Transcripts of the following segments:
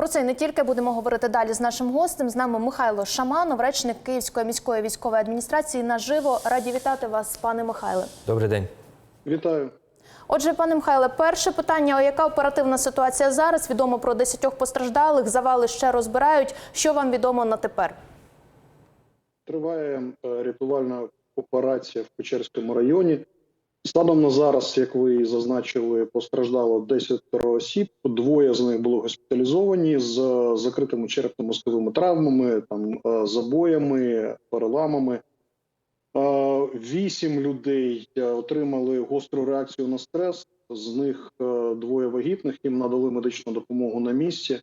Про це і не тільки будемо говорити далі з нашим гостем. З нами Михайло Шаманов, речник Київської міської військової адміністрації. Наживо раді вітати вас, пане Михайле. Добрий день. Вітаю. Отже, пане Михайле, перше питання: яка оперативна ситуація зараз? Відомо про 10 постраждалих. Завали ще розбирають. Що вам відомо на тепер? Триває е, рятувальна операція в Печерському районі. Станом на зараз, як ви зазначили, постраждало 10 осіб. Двоє з них були госпіталізовані з е, закритими черепно-мозковими травмами, там е, забоями, переламами. Е, Вісім людей отримали гостру реакцію на стрес. З них двоє вагітних. Їм надали медичну допомогу на місці.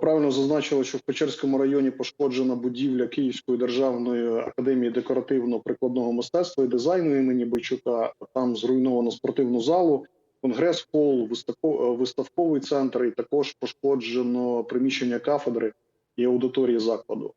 Ви Правильно зазначили, що в Печерському районі пошкоджена будівля Київської державної академії декоративно-прикладного мистецтва і дизайну імені Бойчука. Там зруйновано спортивну залу, конгрес-хол, е, виставковий центр, і також пошкоджено приміщення кафедри і аудиторії закладу.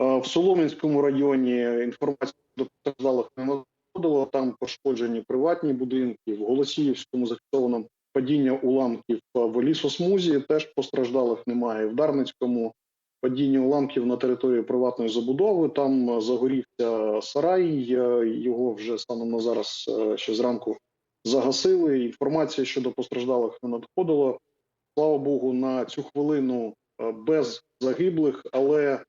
Е, В Солом'янському районі інформація до постраждалих не надходила. Там пошкоджені приватні будинки. В Голосіївському зафіксовано падіння уламків в лісосмузі. Теж постраждалих немає. В Дарницькому падіння уламків на території приватної забудови. Там е, загорівся сарай. е, Його вже станом на зараз е, ще зранку загасили. Інформація щодо постраждалих не надходила. Слава Богу, на цю хвилину е, без загиблих, але е,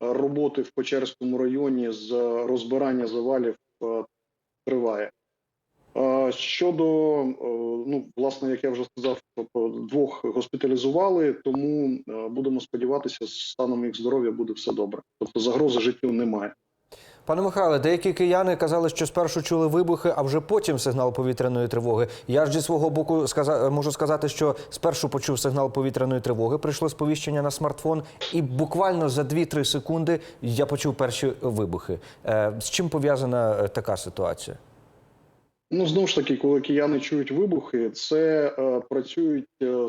роботи в Печерському районі з розбирання завалів е. Е, Щодо е, ну, власне, як я вже сказав, тобто двох госпіталізували, тому е, будемо сподіватися, з станом їх здоров'я буде все добре. Тобто загрози життю немає. Пане Михайле, деякі кияни казали, що спершу чули вибухи, а вже потім сигнал повітряної тривоги. Я ж зі свого боку сказа, можу сказати, що спершу почув сигнал повітряної тривоги, прийшло сповіщення на смартфон, і буквально за 2-3 секунди я почув перші вибухи. Е, з чим пов'язана така ситуація? Ну знову ж таки, коли кияни чують вибухи, це е, працюють е,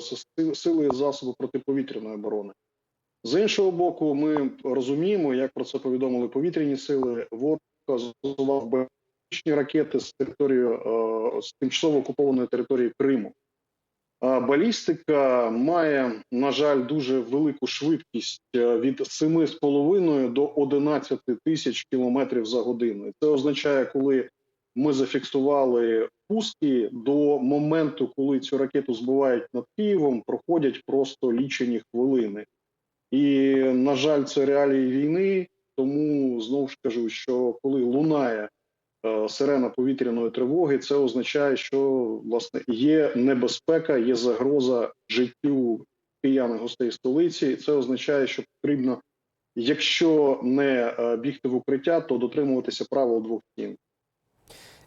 сили і засоби протиповітряної оборони. З іншого боку, ми розуміємо, як про це повідомили повітряні сили. Ворог застосував балістичні ракети з території е, з тимчасово окупованої території Криму. А балістика має, на жаль, дуже велику швидкість е, від 7,5 до 11 тисяч кілометрів за годину. Це означає, коли ми зафіксували пуски до моменту, коли цю ракету збивають над Києвом, проходять просто лічені хвилини. І, на жаль, це реалії війни. Тому знову ж кажу, що коли лунає е, сирена повітряної тривоги, це означає, що власне є небезпека, є загроза життю киян і гостей столиці. І це означає, що потрібно, якщо не е, бігти в укриття, то дотримуватися правил двох стін.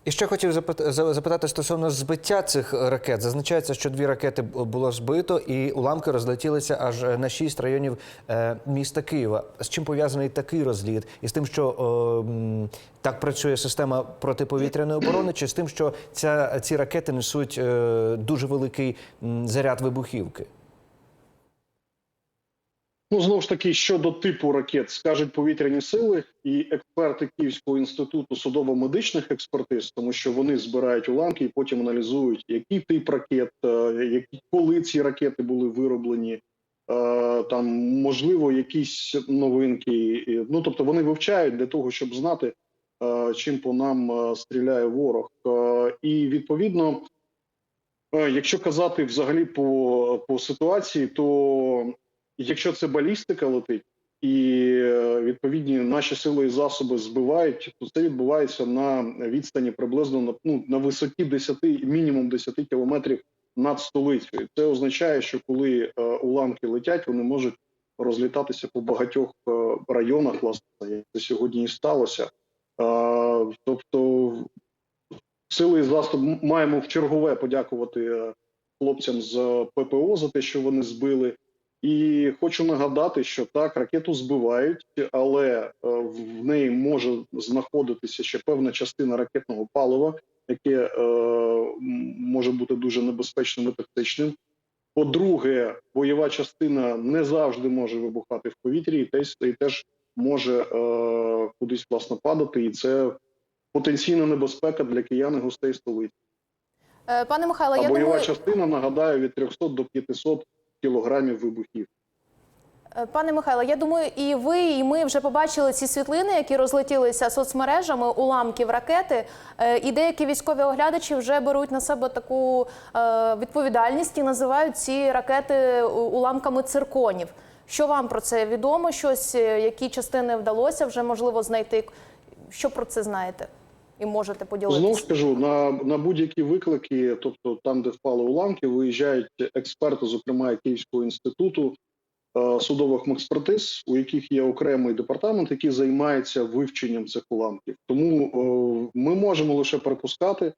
І ще хотів запит- запитати стосовно збиття цих ракет. Зазначається, що дві ракети було збито, і уламки розлетілися аж е, на шість районів е, міста Києва. З чим пов'язаний такий розліт? І з тим, що м, так працює система протиповітряної оборони, чи з тим, що ця, ці ракети несуть е, дуже великий заряд вибухівки? Ну знову ж таки, щодо типу ракет, скажуть повітряні сили і експерти Київського інституту судово-медичних експертиз, тому що вони збирають уламки і потім аналізують, який тип ракет, е, які коли ці ракети були вироблені, е, там можливо якісь новинки. Ну тобто вони вивчають для того, щоб знати, е, чим по нам стріляє ворог, і відповідно. Якщо казати взагалі по, по ситуації, то якщо це балістика летить і е, відповідні наші сили і засоби збивають, то це відбувається на відстані приблизно на, ну, на висоті 10, мінімум 10 кілометрів над столицею. Це означає, що коли е, уламки летять, вони можуть розлітатися по багатьох е, районах, власне, як це сьогодні і сталося. Е, тобто сили і засоб маємо в чергове подякувати е, хлопцям з ППО за те, що вони збили. І хочу нагадати, що так ракету збивають, але е, в неї може знаходитися ще певна частина ракетного палива, яке е, може бути дуже небезпечним і токсичним. По-друге, бойова частина не завжди може вибухати в повітрі, і теж, і теж може е, кудись власне падати, і це потенційна небезпека для киян і гостей столиці. Е, Пане Михайло, А я бойова думаю, частина нагадаю від 300 до 500 кілограмів вибухів. Е, Пане Михайло, я думаю, і ви, і ми вже побачили ці світлини, які розлетілися соцмережами уламків ракети. Е, І деякі військові оглядачі вже беруть на себе таку е, відповідальність і називають ці ракети уламками цирконів. Що вам про це відомо? Щось, які частини вдалося вже можливо знайти? Що про це знаєте? І можете поділитися? Знову ж кажу, на, на будь-які виклики, тобто там, де впали уламки, виїжджають експерти, зокрема Київського інституту е, судових експертиз, у яких є окремий департамент, який займається вивченням цих уламків. Тому е, ми можемо лише припускати.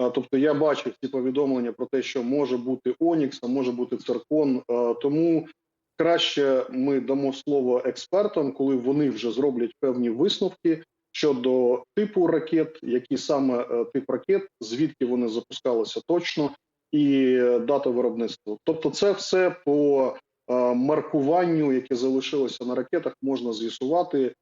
Е, Тобто я бачив ці повідомлення про те, що може бути Онікс, а може бути циркон. Е, Тому краще ми дамо слово експертам, коли вони вже зроблять певні висновки щодо типу ракет, які саме е, тип ракет, звідки вони запускалися точно, і е, дата виробництва. Тобто, це все по е, маркуванню, яке залишилося на ракетах, можна з'ясувати.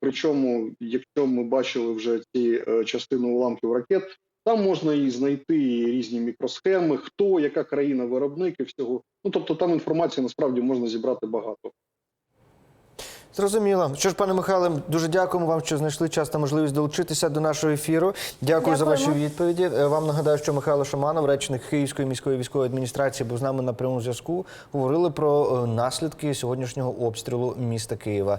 Причому, якщо ми бачили вже ці частини уламків ракет, там можна і знайти різні мікросхеми, хто, яка країна виробник і всього. Ну тобто, там інформації насправді можна зібрати багато. Зрозуміло. Що ж, пане Михайле, дуже дякуємо вам, що знайшли час та можливість долучитися до нашого ефіру. Дякую за ваші відповіді. Е, Вам нагадаю, що Михайло Шаманов, речник Київської міської військової адміністрації, був з нами на прямому зв'язку. Говорили про е, наслідки сьогоднішнього обстрілу міста Києва.